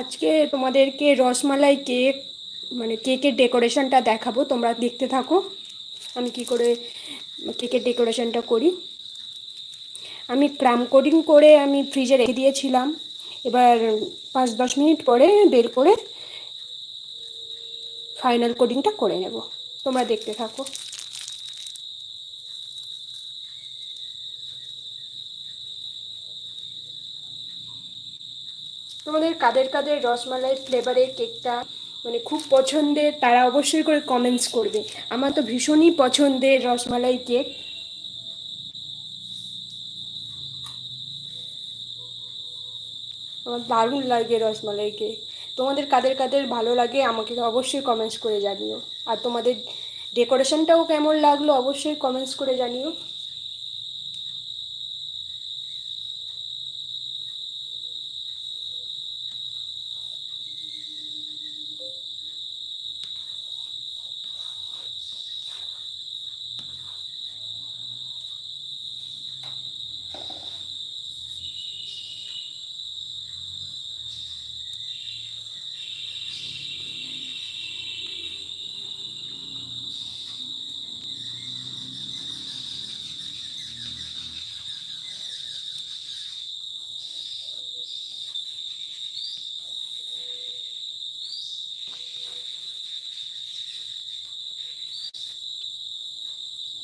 আজকে তোমাদেরকে রসমালাই কেক মানে কেকের ডেকোরেশনটা দেখাবো, তোমরা দেখতে থাকো। আমি কি করে কেকের ডেকোরেশনটা করি। আমি ক্রাম কোডিং করে আমি ফ্রিজে রেখে দিয়েছিলাম। এবার পাঁচ দশ মিনিট পরে বের করে ফাইনাল কোডিংটা করে নেব। তোমরা দেখতে থাকো। তোমাদের কাদের কাদের রসমালাই ফ্লেভারের কেকটা মানে খুব পছন্দের, তারা অবশ্যই করে কমেন্টস করবে। আমার তো ভীষণই পছন্দের রসমালাই কেক আমার দারুণ লাগে রসমালাই কেক তোমাদের কাদের কাদের ভালো লাগে, আমাকে অবশ্যই কমেন্টস করে জানিও। আর তোমাদের ডেকোরেশনটাও কেমন লাগল, অবশ্যই কমেন্টস করে জানিও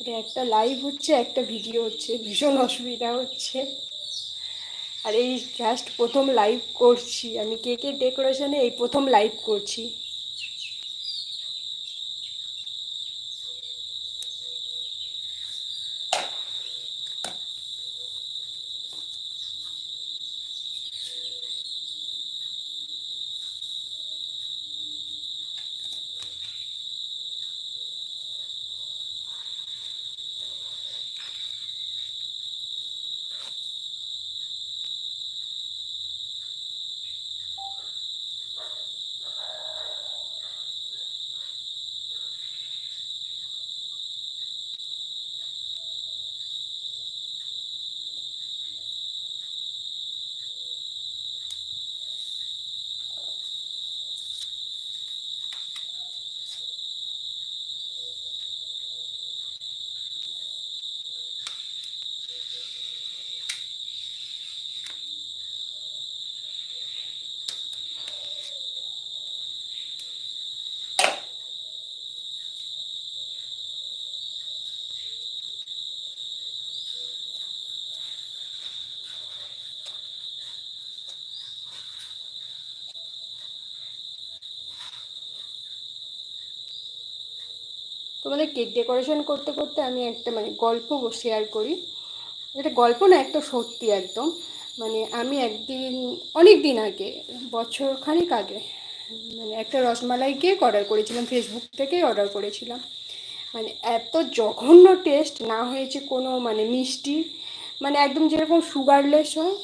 এটা একটা লাইভ হচ্ছে, একটা ভিডিও হচ্ছে, ভীষণ অসুবিধা হচ্ছে। আর এই জাস্ট প্রথম লাইভ করছি। আমি কে কে ডেকোরেশনে এই প্রথম লাইভ করছি। তোমাদের কেক ডেকোরেশন করতে করতে আমি একটা মানে গল্প শেয়ার করি। এটা গল্প না, একটা সত্যি একদম। মানে আমি একদিন অনেক দিন আগে বছর খানিক আগে মানে একটা রসমালাই কেক অর্ডার করেছিলাম ফেসবুক থেকেই অর্ডার করেছিলাম। মানে এত জঘন্য টেস্ট, না হয়েছে কোনো মানে মিষ্টি মানে একদম যেরকম সুগারলেস হয়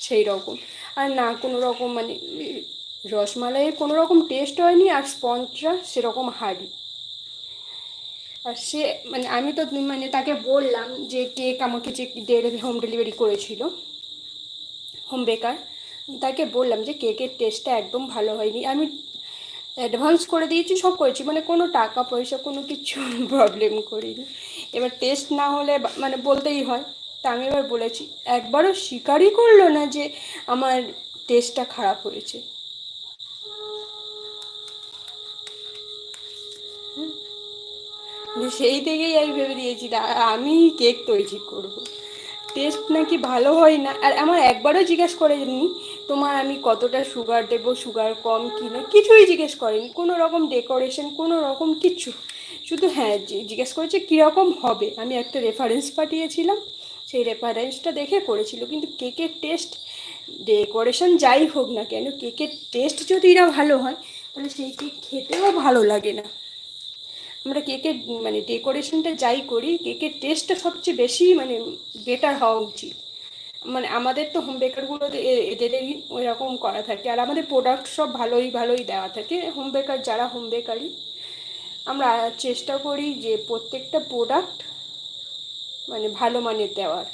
সেই রকম আর না কোনো রকম মানে রসমালাইয়ের কোনো রকম টেস্ট হয়নি, আর স্পঞ্জটা সেরকম হার্ডি। আর সে মানে আমি তো মানে তাকে বললাম যে কেক আমাকে যে হোম ডেলিভারি করেছিল হোম বেকার তাকে বললাম যে কেকের টেস্টটা একদম ভালো হয়নি। আমি অ্যাডভান্স করে দিয়েছি, সব করেছি মানে কোনো টাকা পয়সা, কোনো কিছু প্রবলেম করিনি। এবার টেস্ট না হলে মানে বলতেই হয়। তা আমি এবার বলেছি, একবারও স্বীকারই করল না যে আমার টেস্টটা খারাপ হয়েছে। সেই থেকেই আমি ভেবে দিয়েছি আমি কেক তৈরি করব। টেস্ট নাকি ভালো হয় না। আর আমার একবারও জিজ্ঞেস করেনি, তোমার আমি কতটা সুগার দেব? সুগার কম কি না? কিছুই জিজ্ঞেস করেনি। কোনো রকম ডেকোরেশন কোনো রকম কিছু। শুধু হ্যাঁ জিজ্ঞেস করেছে কীরকম হবে। আমি একটা রেফারেন্স পাঠিয়েছিলাম। সেই রেফারেন্সটা দেখে করেছিল। কিন্তু কেকের টেস্ট ডেকোরেশন যাই হোক না কেন, কেকের টেস্ট যদি না ভালো হয়, তাহলে সেই কেক খেতেও ভালো লাগে না। আমরা কেকের মানে ডেকোরেশনটা যাই করি, কেকের টেস্টটা সবচেয়ে বেশি মানে বেটার হওয়া উচিত। মানে আমাদের তো হোম বেকারগুলো এদেরই ওই রকম করা থাকে। আর আমাদের প্রোডাক্ট সব ভালোই ভালোই দেওয়া থাকে। হোম বেকার যারা হোম বেকারি আমরা চেষ্টা করি যে প্রত্যেকটা প্রোডাক্ট মানে ভালো মানের দেওয়ার।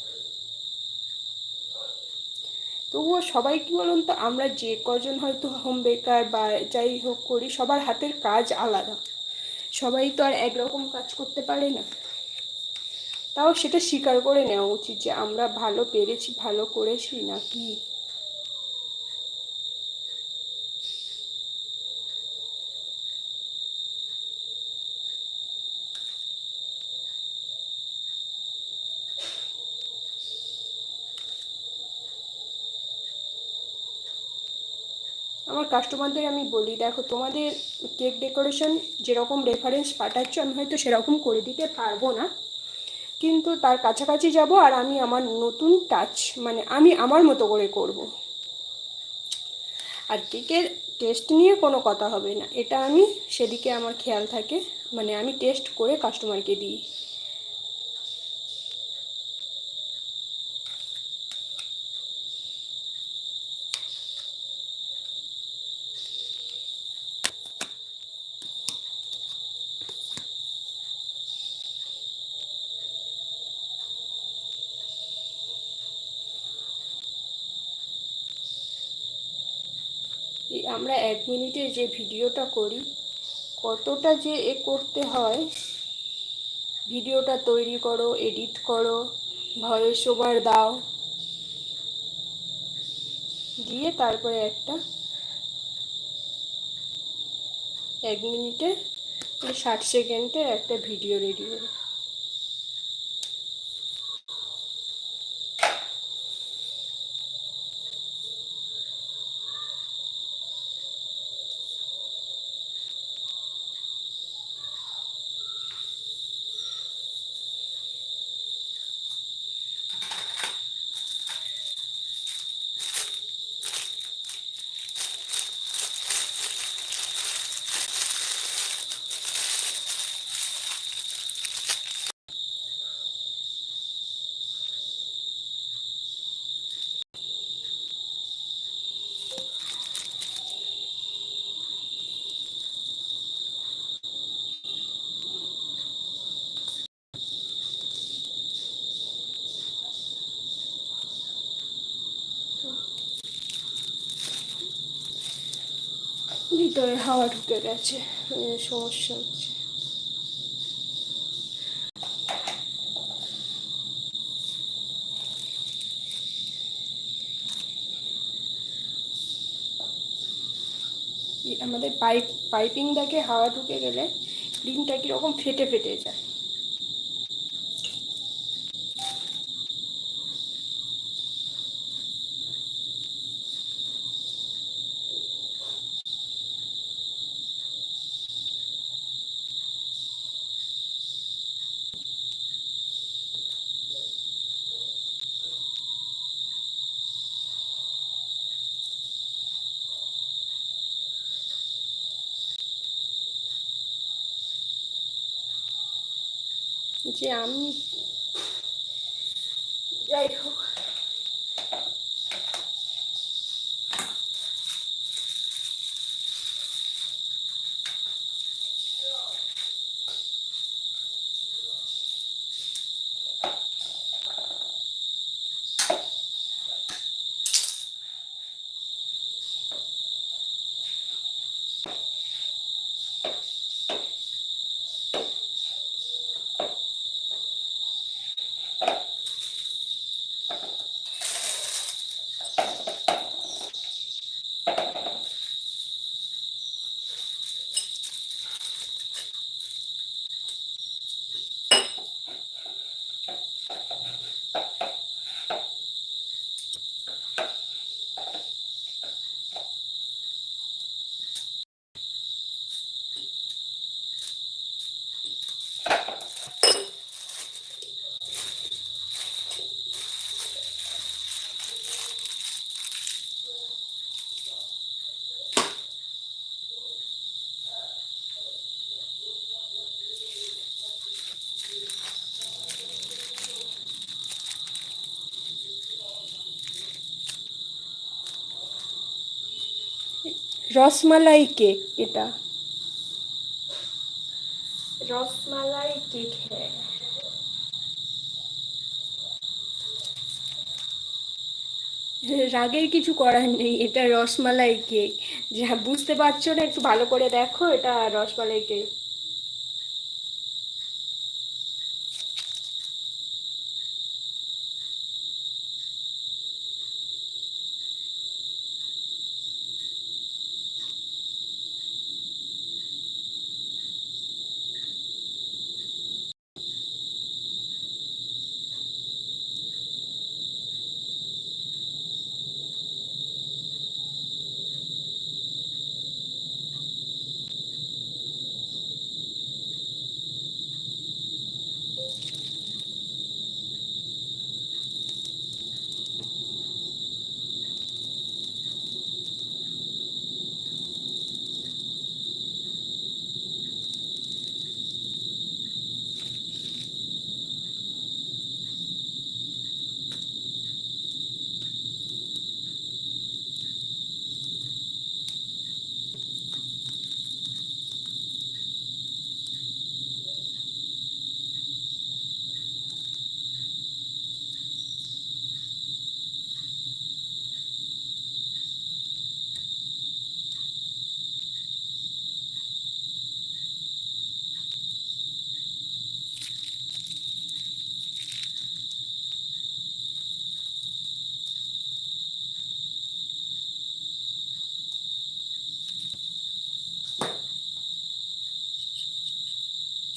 তবুও সবাই কি বলুন তো আমরা যে কজন হয়তো হোম বেকার বা যাই হোক করি, সবার হাতের কাজ আলাদা। সবাই তো আর একরকম কাজ করতে পারে না। তাও সেটা স্বীকার করে নেওয়া উচিত যে আমরা ভালো পেরেছি, ভালো করেছি নাকি? আমার কাস্টমারদের আমি বলি, দেখো, তোমাদের কেক ডেকোরেশন যেরকম রেফারেন্স পাঠাচ্ছ, আমি হয়তো সেরকম করে দিতে পারব না। কিন্তু তার কাছাকাছি যাব আর আমি আমার নতুন টাচ মানে আমি আমার মতো করে করব। আর কেকের টেস্ট নিয়ে কোনো কথা হবে না। এটা আমি সেদিকে আমার খেয়াল থাকে মানে আমি টেস্ট করে কাস্টমারকে দিই। আমরা এক মিনিটে যে ভিডিওটা করি, কতটা যে এ করতে হয়, ভিডিওটা তৈরি করো, এডিট করো, ভয়েস ওভার দাও, দিয়ে তারপরে একটা এক মিনিটে ষাট সেকেন্ডে একটা ভিডিও রেডি হবে ভিতরে হাওয়া ঢুকে গেছে সমস্যা হচ্ছে। আমাদের পাইপ, পাইপিং দেখে হাওয়া ঢুকে গেলে ক্রিমটা কীরকম ফেটে ফেটে যায়। যে আমি যাই হোক রসমালাই কেক এটা। রসমালাই কেক হ্যাঁ রাগের কিছু করার নেই এটা রসমালাই কেক যা বুঝতে পারছ না একটু ভালো করে দেখো এটা রসমালাই কেক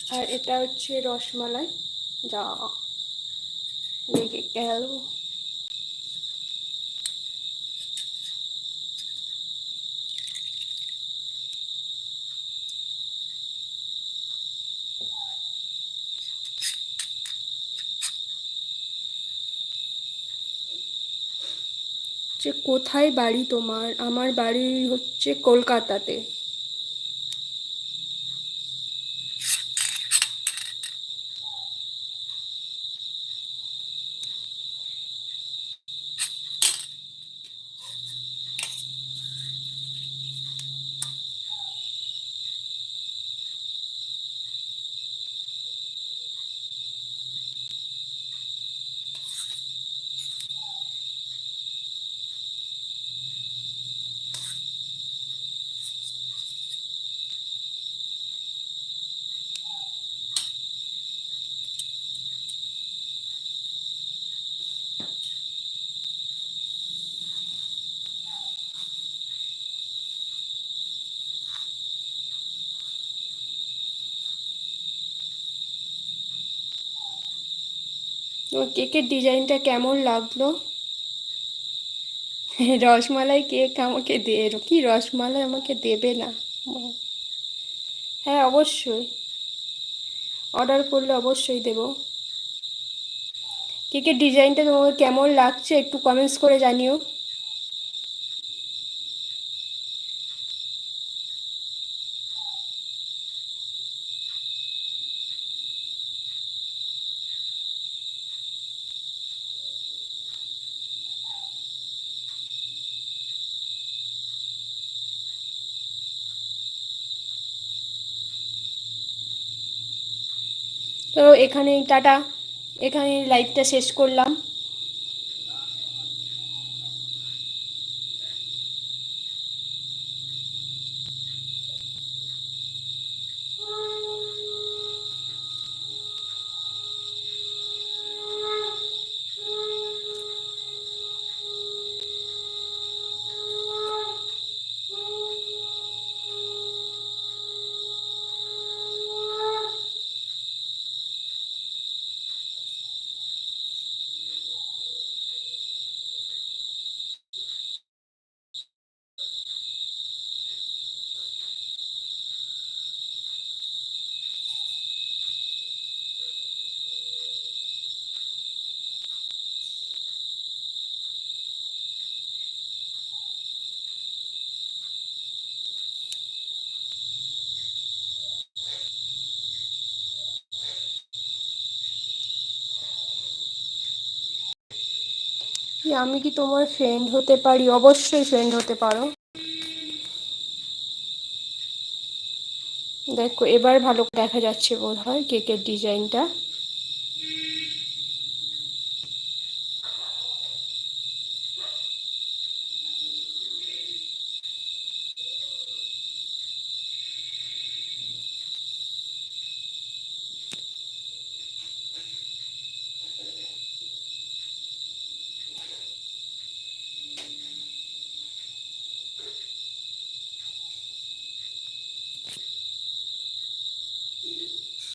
আর এটা হচ্ছে রসমালাই। যা লেগে গেল। যে কোথায় বাড়ি তোমার? আমার বাড়ি হচ্ছে কলকাতাতে। তোমার কেকের ডিজাইনটা কেমন লাগল? রসমালাই কেক আমাকে দে কি রসমালাই আমাকে দেবে না? হ্যাঁ অবশ্যই। অর্ডার করলে অবশ্যই দেব। কেকের ডিজাইনটা তোমাকে কেমন লাগছে একটু কমেন্টস করে জানিও। তো এখানেই টাটা। এখানে লাইভটা শেষ করলাম। আমি কি তোমার ফ্রেন্ড হতে পারি? অবশ্যই ফ্রেন্ড হতে পারো। দেখো, এবার ভালো দেখা যাচ্ছে বোধ হয় কেকের ডিজাইনটা